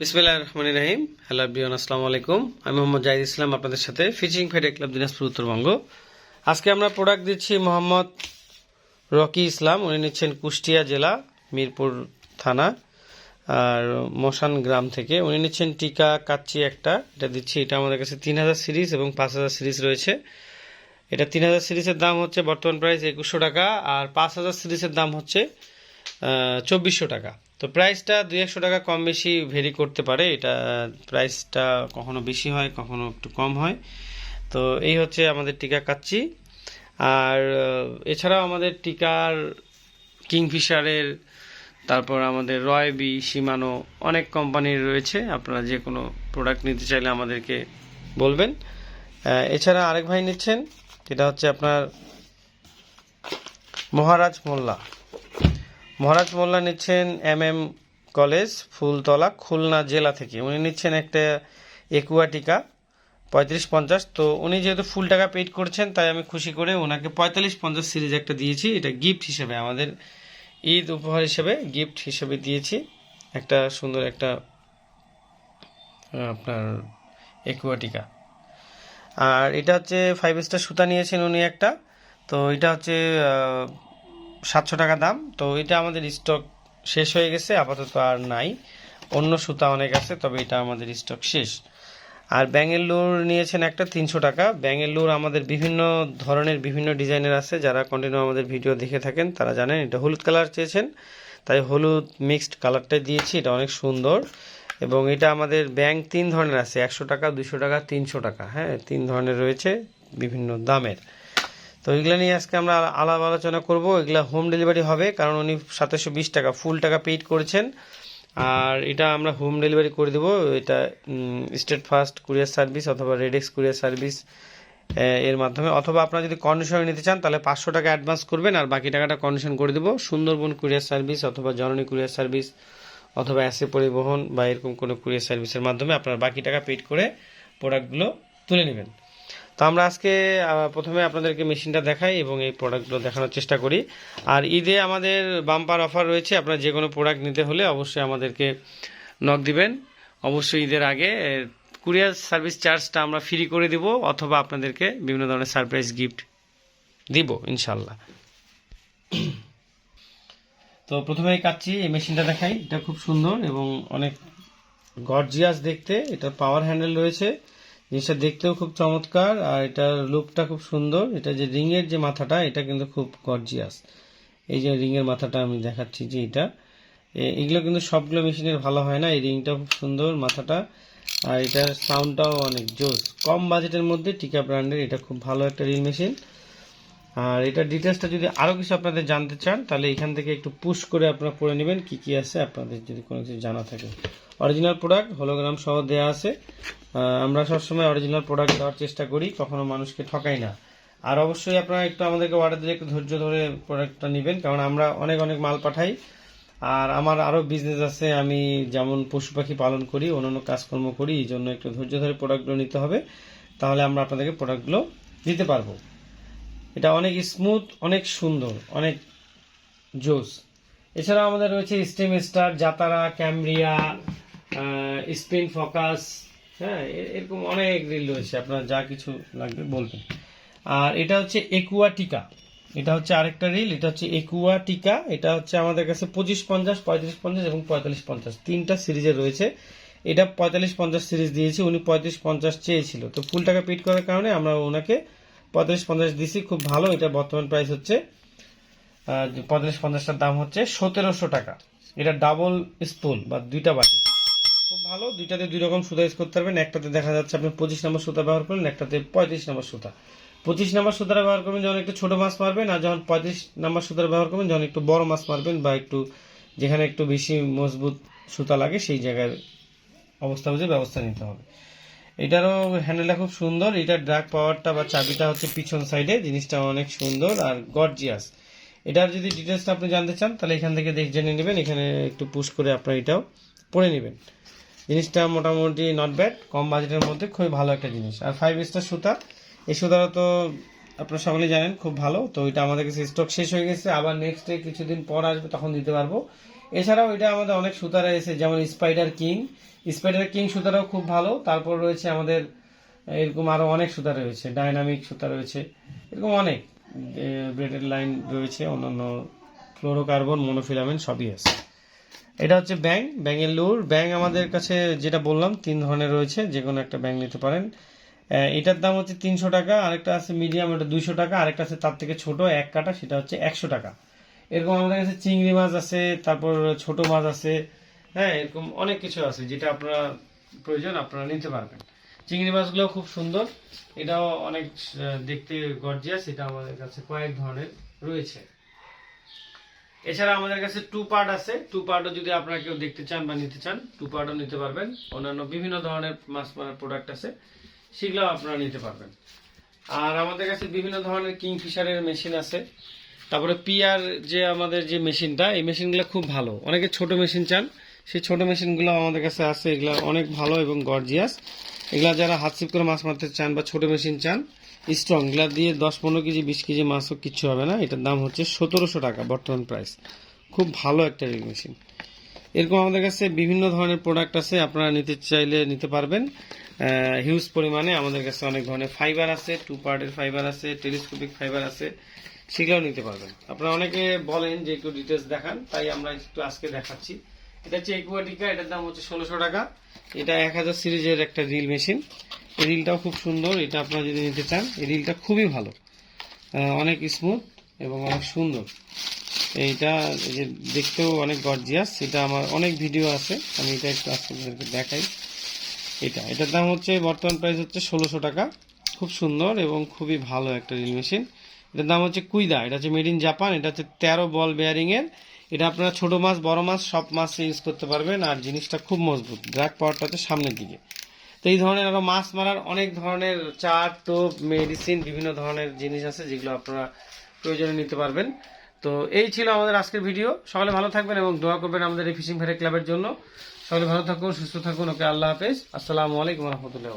বিসমিল্লাহ রহমান রাহিম। হ্যালো বিয়ন আসসালামু আলাইকুম। আমি মোহাম্মদ জাহিদ ইসলাম, আপনাদের সাথে ফিচিং ফেডে ক্লাব দিনাজপুর উত্তরবঙ্গ। আজকে আমরা প্রোডাক্ট দিচ্ছি মোহাম্মদ রকি ইসলাম। উনি নিচ্ছেন কুষ্টিয়া জেলা, মিরপুর থানা, আর মশান গ্রাম থেকে। উনি নিচ্ছেন টিকা, কাচ্চি একটা। এটা দিচ্ছি, এটা আমাদের কাছে তিন হাজার সিরিজ এবং পাঁচ হাজার সিরিজ রয়েছে। এটা তিন হাজার সিরিজের দাম হচ্ছে বর্তমান প্রাইস একুশশো টাকা, আর পাঁচ হাজার সিরিজের দাম হচ্ছে চব্বিশশো টাকা। তো প্রাইসটা দুই একশো টাকা কম বেশি ভেরি করতে পারে। এটা প্রাইসটা কখনো বেশি হয়, কখনো একটু কম হয়। তো এই হচ্ছে আমাদের টিকা কাচ্চি। আর এছাড়াও আমাদের টিকার কিংফিশারের, তারপর আমাদের রয়বি সীমানো অনেক কোম্পানির রয়েছে। আপনারা যে কোনো প্রোডাক্ট নিতে চাইলে আমাদেরকে বলবেন। এছাড়া আরেক ভাই নিচ্ছেন, যেটা হচ্ছে আপনার মহারাজ মোল্লা। মহারাজ মোল্লা নিচ্ছেন M M college, Fultala, Khulna জেলা থেকে। উনি নিচ্ছেন একটা একুয়াটিকা পঁয়ত্রিশ পঞ্চাশ। তো উনি যেহেতু ফুল টাকা পেড করছেন, তাই আমি খুশি করে ওনাকে পঁয়তাল্লিশ পঞ্চাশ সিরিজ একটা দিয়েছি। এটা গিফট হিসেবে, আমাদের ঈদ উপহার হিসেবে গিফট হিসেবে দিয়েছি। একটা সুন্দর একটা আপনার একুয়াটিকা আর এটা হচ্ছে ফাইভ স্টার সুতা নিয়েছেন উনি একটা। তো এটা হচ্ছে সাতশো টাকা দাম। তো এটা আমাদের স্টক শেষ হয়ে গেছে, আপাতত আর নাই। অন্য সুতা অনেক আছে, তবে এটা আমাদের স্টক শেষ। আর ব্যাঙ্গেলুর নিয়েছেন একটা তিনশো টাকা। ব্যাঙ্গেলুর আমাদের বিভিন্ন ধরনের, বিভিন্ন ডিজাইনের আছে। যারা কন্টিনিউ আমাদের ভিডিও দেখে থাকেন, তারা জানেন এটা হলুদ কালার চেয়েছেন। তাই হলুদ মিক্সড কালারটাই দিয়েছি, এটা অনেক সুন্দর। এবং এটা আমাদের ব্যাংক তিন ধরনের আছে। একশো টাকা দুশো টাকা, তিনশো টাকা। হ্যাঁ তিন ধরনের রয়েছে বিভিন্ন দামের। তো এগুলো নিয়ে আজকে আমরা আলাপ আলোচনা করব। এগুলো হোম ডেলিভারি হবে, কারণ উনি সাতাশশো বিশ টাকা ফুল টাকা পেইড করেছেন। আর এটা আমরা হোম ডেলিভারি করে দেবো। এটা স্টেট ফার্স্ট কুরিয়ার সার্ভিস অথবা রেডেক্স কুরিয়ার সার্ভিস এর মাধ্যমে। অথবা আপনারা যদি কন্ডিশনে নিতে চান, তাহলে পাঁচশো টাকা অ্যাডভান্স করবেন, আর বাকি টাকাটা কন্ডিশন করে দেবো। সুন্দরবন কুরিয়ার সার্ভিস অথবা জননী কুরিয়ার সার্ভিস অথবা অ্যাসে পরিবহন বা এরকম কোনো কুরিয়ার সার্ভিসের মাধ্যমে আপনার বাকি টাকা পেড করে প্রোডাক্টগুলো তুলে নেবেন। তো আমরা আজকে প্রথমে আপনাদেরকে মেশিনটা দেখাই এবং এই প্রোডাক্টগুলো দেখানোর চেষ্টা করি। আর ঈদে আমাদের বাম্পার অফার রয়েছে, আপনার যে কোনো প্রোডাক্ট নিতে হলে অবশ্যই আমাদেরকে নক দিবেন। অবশ্যই ঈদের আগে কুরিয়ার সার্ভিস চার্জটা আমরা ফ্রি করে দিব, অথবা আপনাদেরকে বিভিন্ন ধরনের সারপ্রাইজ গিফট দিব ইনশাল্লাহ তো প্রথমে কাচ্ছি এই মেশিনটা দেখাই। এটা খুব সুন্দর এবং অনেক গর্জিয়াস দেখতে। এটার পাওয়ার হ্যান্ডেল রয়েছে। জিনিসটা দেখতেও খুব চমৎকার, আর এটার লুকটা খুব সুন্দর। এটা যে রিংয়ের যে মাথাটা, এটা কিন্তু খুব গর্জিয়াস এই যে রিংয়ের মাথাটা আমি দেখাচ্ছি যে এটা। এগুলো কিন্তু সবগুলো মেশিনের ভালো হয় না, এই রিংটা খুব সুন্দর মাথাটা। আর এটার সাউন্ডটাও অনেক জোস। কম বাজেটের মধ্যে টিকা ব্র্যান্ডের এটা খুব ভালো একটা রিং মেশিন আর এটা ডিটেলসটা যদি আরও কিছু আপনাদের জানতে চান, তাহলে এখান থেকে একটু পুশ করে আপনারা পড়ে নেবেন কি কি আছে, আপনাদের যদি কোনো কিছু জানা থাকে। অরিজিনাল প্রোডাক্ট হোলোগ্রাম সহ দেওয়া আছে। আমরা সবসময় অরিজিনাল প্রোডাক্ট দেওয়ার চেষ্টা করি, কখনো মানুষকে ঠকাই না। আর অবশ্যই আপনারা একটু আমাদেরকে অর্ডার দিলে একটু ধৈর্য ধরে প্রোডাক্টটা নেবেন, কারণ আমরা অনেক অনেক মাল পাঠাই। আর আমার আরও বিজনেস আছে, আমি যেমন পশু পাখি পালন করি, অন্যান্য কাজকর্ম করি, এই জন্য একটু ধৈর্য ধরে প্রোডাক্টগুলো নিতে হবে। তাহলে আমরা আপনাদেরকে প্রোডাক্টগুলো দিতে পারব। এটা অনেক স্মুথ অনেক সুন্দর, অনেক জোস এছাড়া আমাদের রয়েছে স্টিম স্টার জাতারা ক্যামরিয়া স্পিন ফোকাস হ্যাঁ এরকম অনেক রিল রয়েছে, আপনার যা কিছু লাগবে বলবেন। আর এটা হচ্ছে একুয়া টিকা এটা হচ্ছে আরেকটা রিল এটা হচ্ছে একুয়া টিকা এটা হচ্ছে আমাদের কাছে পঁচিশ পঞ্চাশ, পঁয়ত্রিশ পঞ্চাশ এবং পঁয়তাল্লিশ পঞ্চাশ। তিনটা সিরিজে রয়েছে। এটা পঁয়তাল্লিশ পঞ্চাশ সিরিজ দিয়েছি, উনি পঁয়ত্রিশ পঞ্চাশ চেয়েছিল। তো ফুল টাকা পেড করার কারণে আমরা ওনাকে পঁয়তাল্লিশ পঞ্চাশ দিছি খুব ভালো, এটা বর্তমান প্রাইস হচ্ছে পঁয়তাল্লিশ পঞ্চাশটার দাম হচ্ছে সতেরোশো টাকা। এটা ডাবল স্পুন বা দুইটা বাটি। খুব ভালো, দুইটাতে দুই রকম সুতা ইউজ করতে পারবেন। একটাতে দেখা যাচ্ছে আপনি পঁচিশ নম্বর সুতা ব্যবহার করলেন, একটাতে পঁয়ত্রিশ নম্বর সুতা। পঁচিশ নম্বর সুতাটা ব্যবহার করবেন যখন একটু ছোট মাছ মারবেন, আর যখন পঁয়ত্রিশ নম্বর সুতাটা ব্যবহার করবেন, যখন একটু বড় মাছ মারবেন বা একটু যেখানে একটু বেশি মজবুত সুতা লাগে, সেই জায়গার অবস্থা বুঝে ব্যবস্থা নিতে হবে। এটারও হ্যান্ডেলটা খুব সুন্দর। এটার ড্রাগ পাওয়ারটা বা চাবিটা হচ্ছে পিছন সাইডে জিনিসটা অনেক সুন্দর আর গর্জিয়াস এটার যদি ডিটেলসটা আপনি জানতে চান, তাহলে এখান থেকে দেখ, জেনে নেবেন। এখানে একটু পুশ করে আপনার এটাও পড়ে নেবেন। জিনিসটা মোটামুটি নট ব্যাড কম বাজেটের মধ্যে খুবই ভালো একটা জিনিস। আর ফাইভ স্টার সুতা, এই সুতাটা তো আপনারা সকলেই জানেন, খুব ভালো। তো এটা আমাদের কাছে স্টক শেষ হয়ে গেছে। আবার নেক্সট ডে কিছুদিন পর আসবে, তখন দিতে পারব। এছাড়াও এটা আমাদের অনেক সুতা রয়েছে যেমন স্পাইডার কিং স্পাইডার কিং সুতাটাও খুব ভালো। তারপর রয়েছে আমাদের, এরকম আরও অনেক সুতা রয়েছে। ডাইনামিক সুতা রয়েছে। এরকম অনেক ব্রেডের লাইন রয়েছে, অন্যান্য ফ্লোরোকার্বন মনোফিলামেন্ট সবই আছে। এটা হচ্ছে ব্যাং ব্যাঙের লুর। ব্যাং আমাদের কাছে যেটা বললাম, তিন ধরনের রয়েছে যে কোনো একটা ব্যাং নিতে পারেন। এটার দাম হচ্ছে তিনশো টাকা, আরেকটা আছে মিডিয়াম ওটা দুইশো টাকা, আরেকটা আছে তার থেকে ছোট, এক কাটা, সেটা হচ্ছে একশো টাকা। এরকম আমাদের কাছে চিংড়ি মাছ আছে, তারপর ছোট মাছ আছে। হ্যাঁ এরকম অনেক কিছু আছে যেটা আপনারা প্রয়োজন, আপনারা নিতে পারবেন। চিংড়ি মাছগুলো খুব সুন্দর। এটাও অনেক দেখতে গর্জিয়াস এটা আমাদের কাছে কয়েক ধরনের রয়েছে। এছাড়া আমাদের কাছে টু পার্ট আছে। টু পার্টও যদি আপনারা কেউ দেখতে চান বা নিতে চান টু পার্টও নিতে পারবেন। অন্যান্য বিভিন্ন ধরনের মাছ মারার প্রোডাক্ট আছে সেগুলো আপনারা নিতে পারবেন। আর আমাদের কাছে বিভিন্ন ধরনের কিংফিশারের মেশিন আছে। তারপরে পিয়ার যে আমাদের যে মেশিনটা, এই মেশিনগুলো খুব ভালো। অনেকে ছোট মেশিন চান, সেই ছোট মেশিনগুলো আমাদের কাছে আছে, এগুলো অনেক ভালো এবং গর্জিয়াস। এগুলা যারা হাত সিপ করে মাছ মারতে চান বা ছোট মেশিন চান স্ট্রং এগুলা দিয়ে দশ পনেরো কেজি, বিশ কেজি মাছও কিচ্ছু হবে না। এটার দাম হচ্ছে সতেরোশো টাকা বর্তমান প্রাইস খুব ভালো একটা রিল মেশিন। এরকম আমাদের কাছে বিভিন্ন ধরনের প্রোডাক্ট আছে, আপনারা নিতে চাইলে নিতে পারবেন। হিউজ পরিমাণে আমাদের কাছে অনেক ধরনের ফাইবার আছে টু পার্টের ফাইবার আছে টেলিস্কোপিক ফাইবার আছে। সেগুলোও নিতে পারবেন। আপনারা অনেকে বলেন যে একটু ডিটেলস দেখান, তাই আমরা একটু আজকে দেখাচ্ছি। এটা হচ্ছে একুয়াটিকা এটার দাম হচ্ছে ষোলোশো টাকা। এটা এক হাজার সিরিজের একটা রিল মেশিন। এই রিলটাও খুব সুন্দর, এটা আপনারা যদি নিতে চান, এই রিলটা খুবই ভালো। অনেক স্মুথ এবং অনেক সুন্দর। এইটা যে দেখতেও অনেক গর্জিয়াস এটা আমার অনেক ভিডিও আছে, আমি এটা একটু আজকে দেখাই। এটা, এটার দাম হচ্ছে, বর্তমান প্রাইস হচ্ছে ষোলোশো টাকা। খুব সুন্দর এবং খুবই ভালো একটা রিল মেশিন। এটার দাম হচ্ছে কুইদা, এটা হচ্ছে মেড ইন জাপান, এটা হচ্ছে তেরো বল বেয়ারিং এর এটা আপনারা ছোট মাছ, বড় মাছ, সব মাছ ইউজ করতে পারবেন, আর জিনিসটা খুব মজবুত ড্রাগ পাওয়ারটা হচ্ছে সামনের দিকে। তো এই ধরনের আরও মাছ মারার অনেক ধরনের চার, টোপ মেডিসিন বিভিন্ন ধরনের জিনিস আছে যেগুলো আপনারা প্রয়োজনে নিতে পারবেন। তো এই ছিল আমাদের আজকের ভিডিও সকলে ভালো থাকবেন এবং দোয়া করবেন আমাদের এই ফিশিং ফেয়ার ক্লাবের জন্য। সকলে ভালো থাকুন, সুস্থ থাকুন, ওকে আল্লাহ হাফেজ। আসসালামু আলাইকুম রহমতুল্লাহ